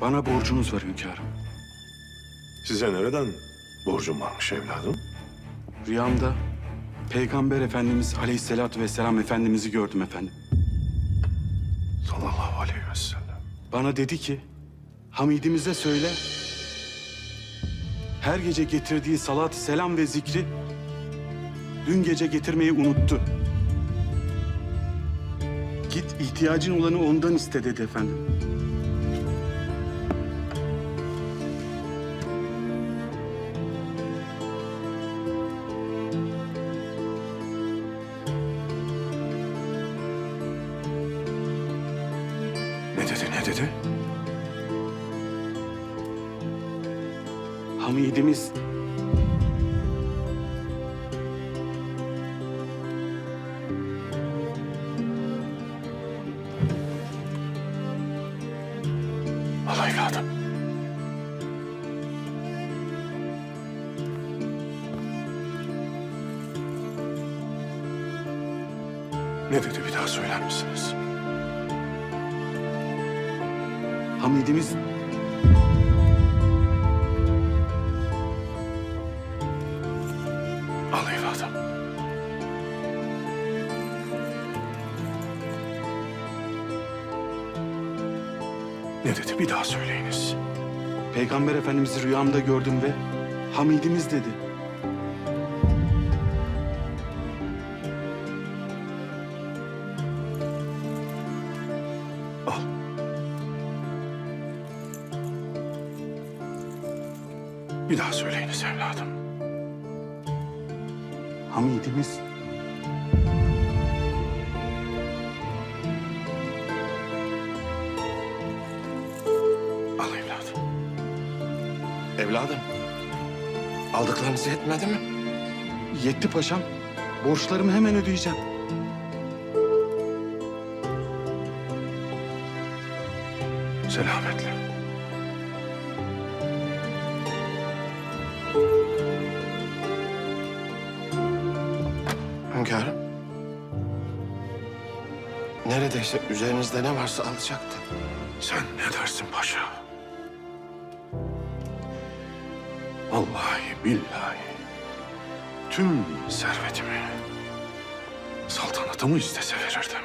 Bana borcunuz var hünkârım. Size nereden borcum varmış evladım? Rüyamda Peygamber Efendimiz Aleyhisselatü Vesselam Efendimiz'i gördüm efendim. Sallallahu aleyhi ve sellem. Bana dedi ki, Hamidimize söyle, her gece getirdiği salat, selam ve zikri dün gece getirmeyi unuttu. Git ihtiyacın olanı ondan iste dedi efendim. Dedi ne dedi? Hamidimiz Al evladım. Ne dedi bir daha söyler misiniz? Hamidimiz Al evladım. Ne dedi bir daha söyleyiniz. Peygamber Efendimiz'i rüyamda gördüm ve Hamidimiz dedi. Al. Bir daha söyleyiniz evladım. Hamidimiz Al evladım. Evladım, aldıklarınız yetmedi mi? yetti paşam. Borçlarımı hemen ödeyeceğim. Selametle. Hünkârım. Neredeyse üzerinizde ne varsa alacaktı. Sen ne dersin paşa? Vallahi billahi tüm servetimi saltanatımı istese verirdim.